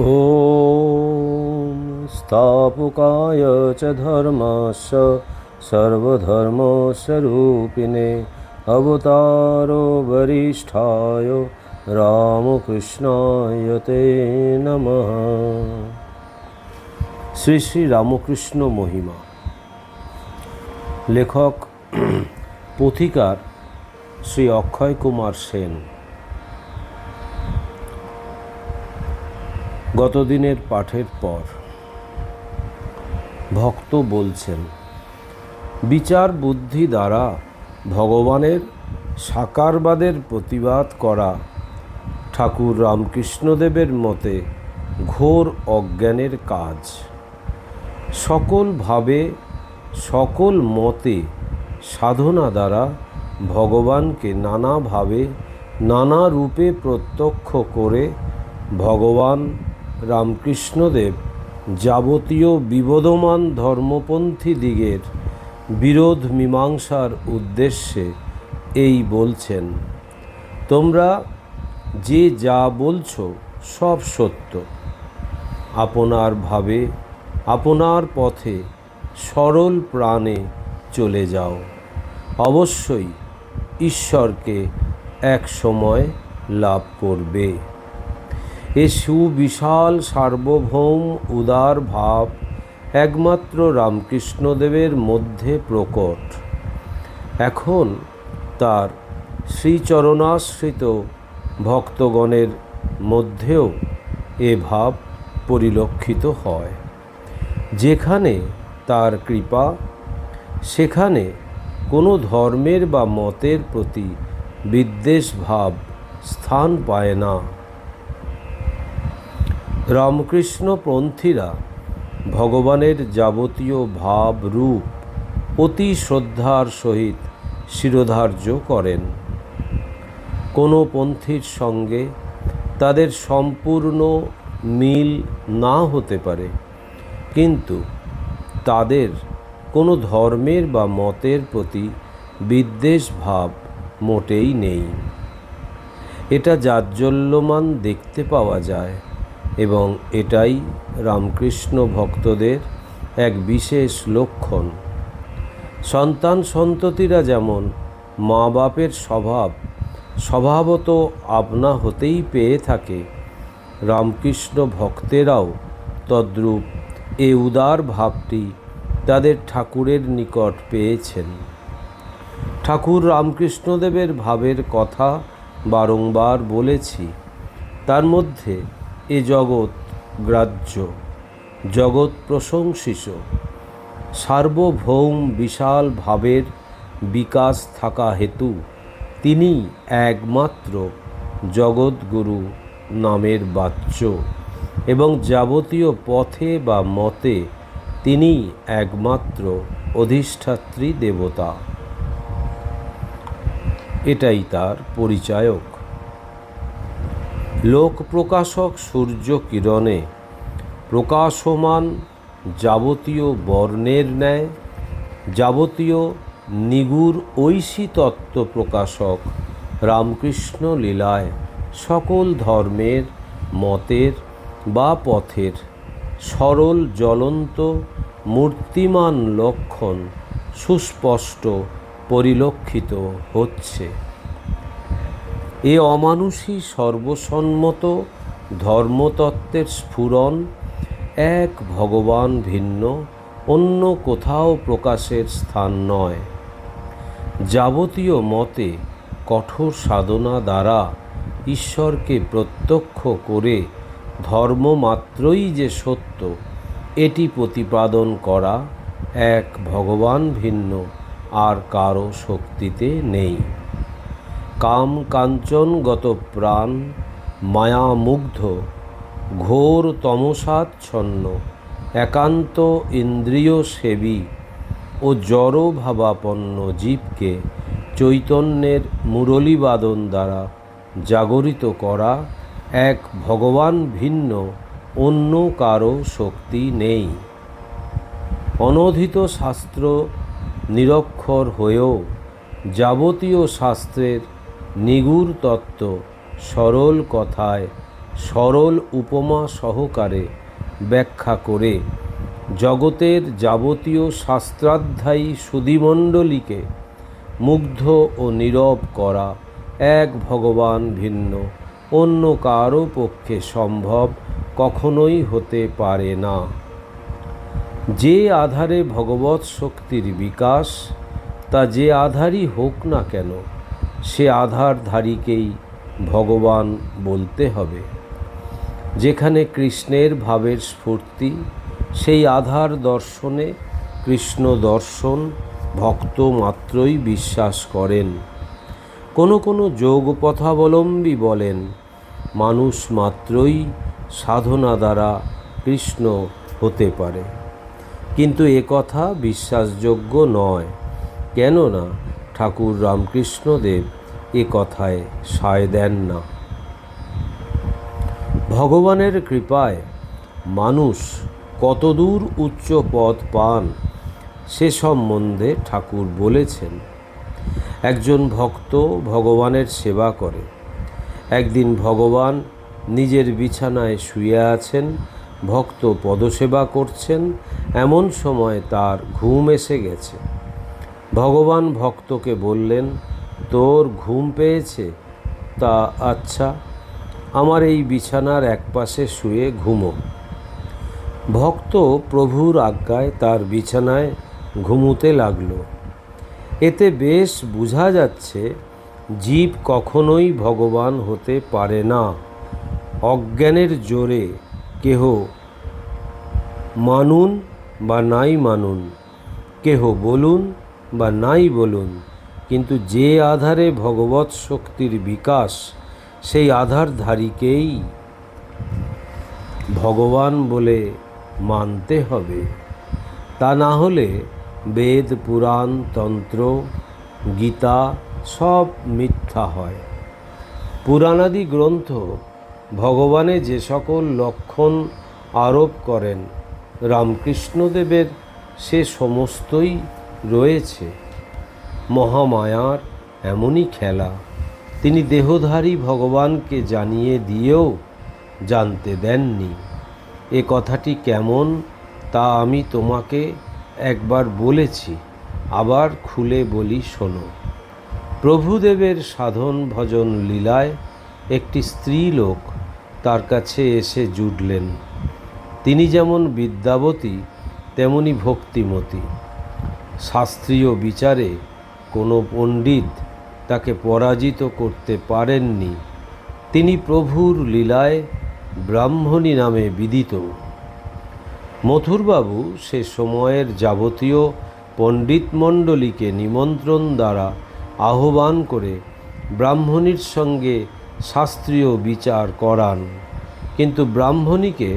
ॐ स्थापकाय च धर्मस्य सर्वधर्मस्वरूपिणे अवतारो वरिष्ठाय রামকৃষ্ণায় তে নমঃ শ্রী শ্রী রামকৃষ্ণ মহিমা লেখক পথিকার শ্রী অক্ষয় কুমার সেন গতদিনের পাঠের পর ভক্ত বলছেন, বিচার বুদ্ধি দ্বারা ভগবানের সাকারবাদের প্রতিবাদ করা ঠাকুর রামকৃষ্ণদেবের মতে ঘোর অজ্ঞানের কাজ। সকলভাবে সকল মতে সাধনা দ্বারা ভগবানকে নানাভাবে, নানা রূপে প্রত্যক্ষ করে ভগবান রামকৃষ্ণদেব যাবতীয় বিবদমান ধর্মপন্থী দিগের বিরোধ মীমাংসার উদ্দেশ্যে এই বলছেন, তোমরা যে যা বলছ সব সত্য। আপনার ভাবে, আপনার পথে সরল প্রাণে চলে যাও। অবশ্যই ঈশ্বরকে এক সময় লাভ করবে। এ সুবিশাল সার্বভৌম উদার ভাব, একমাত্র রামকৃষ্ণদেবের মধ্যে প্রকট। এখন তার শ্রীচরণাশ্রিত ভক্তগণের মধ্যেও এ ভাব পরিলক্ষিত হয়। যেখানে তার কৃপা, সেখানে কোনো ধর্মের বা মতের প্রতি বিদ্বেষ ভাব স্থান পায় না। রামকৃষ্ণপন্থীরা ভগবানের যাবতীয় ভাব রূপ অতি শ্রদ্ধার সহিত শিরোধার্য করেন। কোনো পন্থীর সঙ্গে তাদের সম্পূর্ণ মিল না হতে পারে, কিন্তু তাদের কোনো ধর্মের বা মতের প্রতি বিদ্বেষ ভাব মোটেই নেই। এটা জাজ্জল্যমান দেখতে পাওয়া যায়। এবং এটাই রামকৃষ্ণ ভক্তদের এক বিশেষ লক্ষণ। সন্তান সন্ততিরা যেমন মা বাপের স্বভাব, স্বভাবত আপনা হতেই পেয়ে থাকে, রামকৃষ্ণ ভক্তেরাও তদ্রূপ এ উদার ভাবটি তাদের ঠাকুরের নিকট পেয়েছেন। ঠাকুর রামকৃষ্ণদেবের ভাবের কথা বারংবার বলেছি, তার মধ্যে এ জগৎ গ্রাহ্য, জগৎ প্রশংসিস সার্বভৌম বিশাল ভাবের বিকাশ থাকা হেতু তিনি একমাত্র জগৎগুরু নামের বাচ্য এবং যাবতীয় পথে বা মতে তিনি একমাত্র অধিষ্ঠাত্রী দেবতা। এটাই তার পরিচায়ক। লোক প্রকাশক সূর্য কিরণে প্রকাশমান যাবতীয় বর্ণের ন্যায়, যাবতীয় নিগুর ঐশী তত্ত্ব প্রকাশক রামকৃষ্ণ লীলায় সকল ধর্মের, মতের বা পথের সরল জ্বলন্ত মূর্তিমান লক্ষণ সুস্পষ্ট পরিলক্ষিত হচ্ছে। এ অমানুষী সর্বসম্মত ধর্মতত্ত্বের স্ফুরণ, এক ভগবান ভিন্ন, অন্য কোথাও প্রকাশের স্থান নয়। যাবতীয় মতে কঠোর সাধনা দ্বারা ঈশ্বরকে প্রত্যক্ষ করে ধর্ম মাত্রই যে সত্য, এটি প্রতিপাদন করা এক ভগবান ভিন্ন, আর কারও শক্তিতে নেই। কাম কাঞ্চনগত প্রাণ, মায়ামুগ্ধ, ঘোর তমসাচ্ছন্ন, একান্ত ইন্দ্রিয় সেবী ও জড়ভাবাপন্ন জীবকে চৈতন্যের মুরলীবাদন দ্বারা জাগরিত করা এক ভগবান ভিন্ন, অন্য কারও শক্তি নেই। অনধিত শাস্ত্র নিরক্ষর হয়েও যাবতীয় শাস্ত্রের নিগুড় তত্ত্ব, সরল কথায়, সরল উপমা সহকারে ব্যাখ্যা করে, জগতের যাবতীয় শাস্ত্রাধ্যায়ী সুধীমণ্ডলীকে মুগ্ধ ও নীরব করা এক ভগবান ভিন্ন, অন্য কারও পক্ষে সম্ভব কখনোই হতে পারে না। যে আধারে ভগবৎ শক্তির বিকাশ, তা যে আধারই হোক না কেন সে আধারধারীকেই ভগবান বলতে হবে। যেখানে কৃষ্ণের ভাবের স্ফূর্তি, সেই আধার দর্শনে কৃষ্ণ দর্শন ভক্ত মাত্রই বিশ্বাস করেন। কোনো কোনো যোগপথাবলম্বী বলেন, মানুষ মাত্রই সাধনা দ্বারা কৃষ্ণ হতে পারে। কিন্তু এ কথা বিশ্বাসযোগ্য নয়। কেননা ঠাকুর রামকৃষ্ণদেব এ কথায় সায় দেন না। ভগবানের কৃপায় মানুষ কতদূর উচ্চ পদ পান, সে সম্বন্ধে ঠাকুর বলেছেন। একজন ভক্ত ভগবানের সেবা করে। একদিন ভগবান নিজের বিছানায় শুয়ে আছেন, ভক্ত পদসেবা করছেন, এমন সময় তার ঘুম এসে গেছে। ভগবান ভক্তকে বললেন, তোর ঘুম পেয়েছে? তা আচ্ছা আমার এই বিছানার একপাশে শুয়ে ঘুমো। ভক্ত প্রভুর আজ্ঞায় তার বিছানায় ঘুমুতে লাগল। এতে বেশ বোঝা যাচ্ছে, জীব কখনোই ভগবান হতে পারে না। অজ্ঞানের জোরে কেহ মানুন বা নাই মানুন, কেহ বলুন বা নাই বলুন, কিন্তু যে আধারে ভগবৎ শক্তির বিকাশ, সেই আধারধারীকেই ভগবান বলে মানতে হবে। তা না হলে বেদ, পুরাণ, তন্ত্র, গীতা সব মিথ্যা হয়। পুরাণাদি গ্রন্থ ভগবানে যে সকল লক্ষণ আরোপ করেন, রামকৃষ্ণদেবের সে সমস্তই রয়েছে। মহামায়ার এমনই খেলা। তিনি দেহধারী ভগবানকে জানিয়ে দিয়েও জানতে দেননি। এ কথাটি কেমন তা আমি তোমাকে একবার বলেছি। আবার খুলে বলি, শোনো। প্রভুদেবের সাধন ভজন লীলায় একটি স্ত্রী লোক তার কাছে এসে জুটলেন। তিনি যেমন বিদ্যাবতী, তেমনি ভক্তিমতী। শাস্ত্রীয় বিচারে কোনো পণ্ডিত তাকে পরাজিত করতে পারেননি। তিনি প্রভুর লীলায় ব্রাহ্মণী নামে বিদিত। মথুরবাবু সে সময়ের যাবতীয় পণ্ডিতমণ্ডলীকে নিমন্ত্রণ দ্বারা আহ্বান করে ব্রাহ্মণীর সঙ্গে শাস্ত্রীয় বিচার করান, কিন্তু ব্রাহ্মণীকে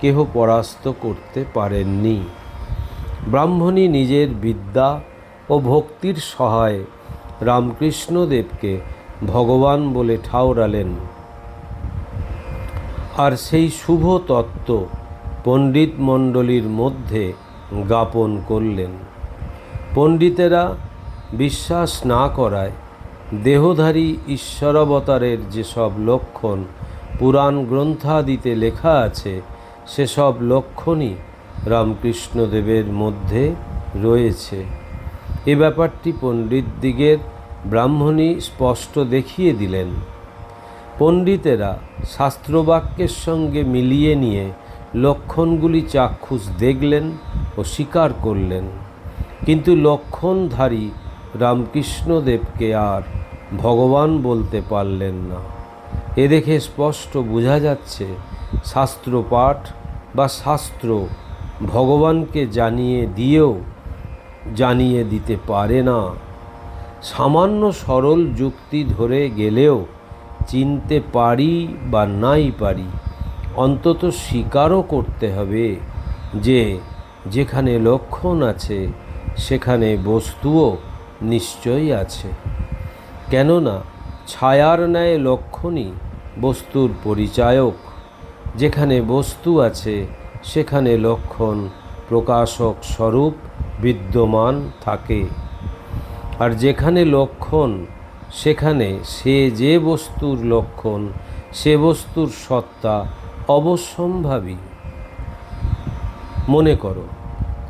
কেহ পরাস্ত করতে পারেননি। ব্রাহ্মণী নিজের বিদ্যা ও ভক্তির সহায়ে রামকৃষ্ণদেবকে ভগবান বলে ঠাউরালেন আর সেই শুভ তত্ত্ব পণ্ডিত মণ্ডলীর মধ্যে জ্ঞাপন করলেন। পণ্ডিতেরা বিশ্বাস না করায় দেহধারী ঈশ্বরাবতারের যেসব লক্ষণ পুরাণ গ্রন্থাদিতে লেখা আছে, সেসব লক্ষণই রামকৃষ্ণদেবের মধ্যে রয়েছে। এ ব্যাপারটি পণ্ডিতদিগের ব্রাহ্মণী স্পষ্ট দেখিয়ে দিলেন। পণ্ডিতেরা শাস্ত্রবাক্যের সঙ্গে মিলিয়ে নিয়ে লক্ষণগুলি চাক্ষুষ দেখলেন ও স্বীকার করলেন। কিন্তু লক্ষণধারী রামকৃষ্ণদেবকে আর ভগবান বলতে পারলেন না। এ দেখে স্পষ্ট বোঝা যাচ্ছে, শাস্ত্রপাঠ বা শাস্ত্র ভগবানকে জানিয়ে দিয়েও জানিয়ে দিতে পারে না। সামান্য সরল যুক্তি ধরে গেলেও চিনতে পারি বা নাই পারি, অন্তত স্বীকারও করতে হবে যে যেখানে লক্ষণ আছে, সেখানে বস্তুও নিশ্চয়ই আছে। কেননা ছায়ার ন্যায় লক্ষণই বস্তুর পরিচায়ক। যেখানে বস্তু আছে সেখানে লক্ষণ প্রকাশক স্বরূপ বিদ্যমান থাকে। আর যেখানে লক্ষণ, সেখানে সে যে বস্তুর লক্ষণ, সে বস্তুর সত্তা অবশ্যম্ভাবী। মনে করো,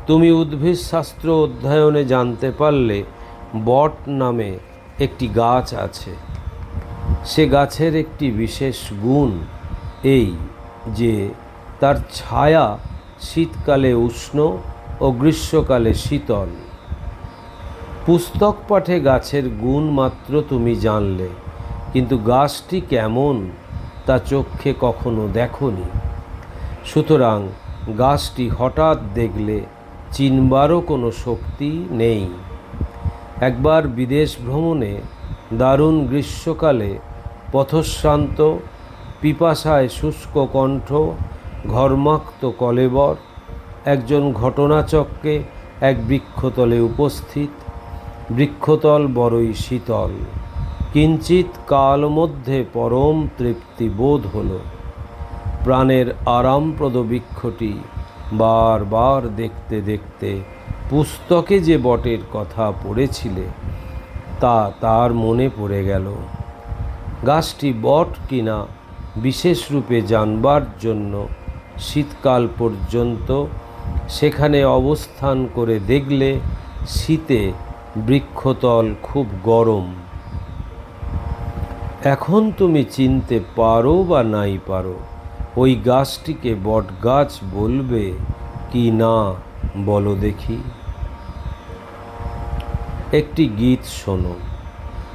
তুমি উদ্ভিদ শাস্ত্র অধ্যয়নে জানতে পারলে বট নামে একটি গাছ আছে। সে গাছের একটি বিশেষ গুণ এই যে তার ছায়া শীতকালে উষ্ণ ও গ্রীষ্মকালে শীতল। পুস্তক পাঠে গাছের গুণ মাত্র তুমি জানলে, কিন্তু গাছটি কেমন তা চোখে কখনো দেখনি। সুতরাং গাছটি হঠাৎ দেখলে চিনবারও কোনো শক্তি নেই। একবার বিদেশ ভ্রমণে দারুণ গ্রীষ্মকালে পথশ্রান্ত, পিপাসায় শুষ্ক কণ্ঠ ঘর্মাক্ত কলেবর, একজন ঘটনাচক্রে এক বৃক্ষতলে উপস্থিত। বৃক্ষতল বড়ই শীতল কিঞ্চিত কাল মধ্যে পরম তৃপ্তি বোধ হলো। প্রাণের আরামপ্রদ বৃক্ষটি বারবার দেখতে দেখতে পুস্তকে যে বটের কথা পড়েছিলে, তা তার মনে পড়ে গেল। গাছটি বট কিনা বিশেষ রূপে জানবার জন্য শীতকাল পর্যন্ত সেখানে অবস্থান করে দেখলে শীতে বৃক্ষতল খুব গরম। এখন তুমি চিনতে পারো বা নাই পারো, ওই গাছটিকে বট গাছ বলবে কি না বলো দেখি। একটি গীত শোনো,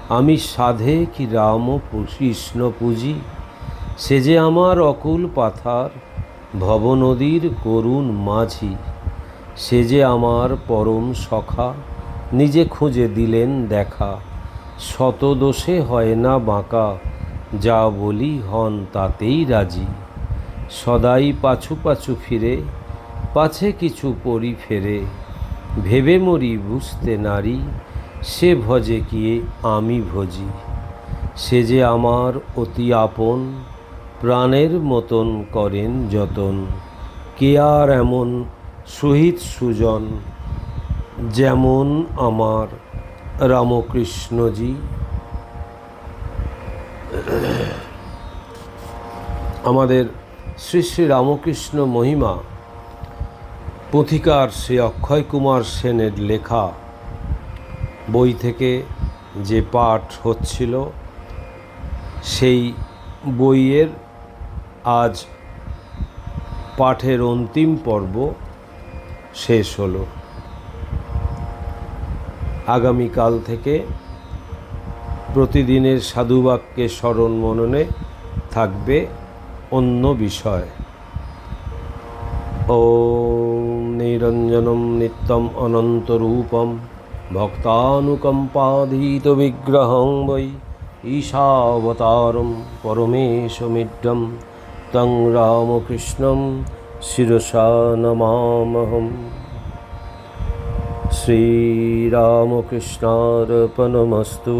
আমি সাধে কি রাম কৃষ্ণ পুজি, সে যে আমার অকুল পাথার ভবনদীর করুণ মাঝি, সে যে আমার পরম সখা, নিজে খুঁজে দিলেন দেখা শত দোষে হয় না বাঁকা, যা বলি হন তাতেই রাজি। সদাই পাছু পাছু ফিরে, পাছে কিছু পরি ফেরে, ভেবে মরি বুঝতে নারী, সে ভজে কি আমি ভজি। সে যে আমার অতি আপন প্রাণের মতন করেন যতন, কে আর এমন সহিত সুজন যেমন আমার রামকৃষ্ণজি। আমাদের শ্রী শ্রী রামকৃষ্ণ মহিমা, পথিকার শ্রী অক্ষয় কুমার সেনের লেখা বই থেকে যে পাঠ হচ্ছিল, সেই বইয়ের আজ পাঠের অন্তিম পর্ব শেষ হলো। আগামীকাল থেকে প্রতিদিনের সাধুবাক্যে স্মরণ মননে থাকবে অন্য বিষয়। ও নিরঞ্জনম নিত্যম অনন্তরূপম ভক্তানুকম্পাধীত বিগ্রহং বৈ ঈশাবতারম পরমেশমিড্ডম তং রামকৃষ্ণম শিরসা নমামহম শ্রীরামকৃষ্ণার্পণমস্তু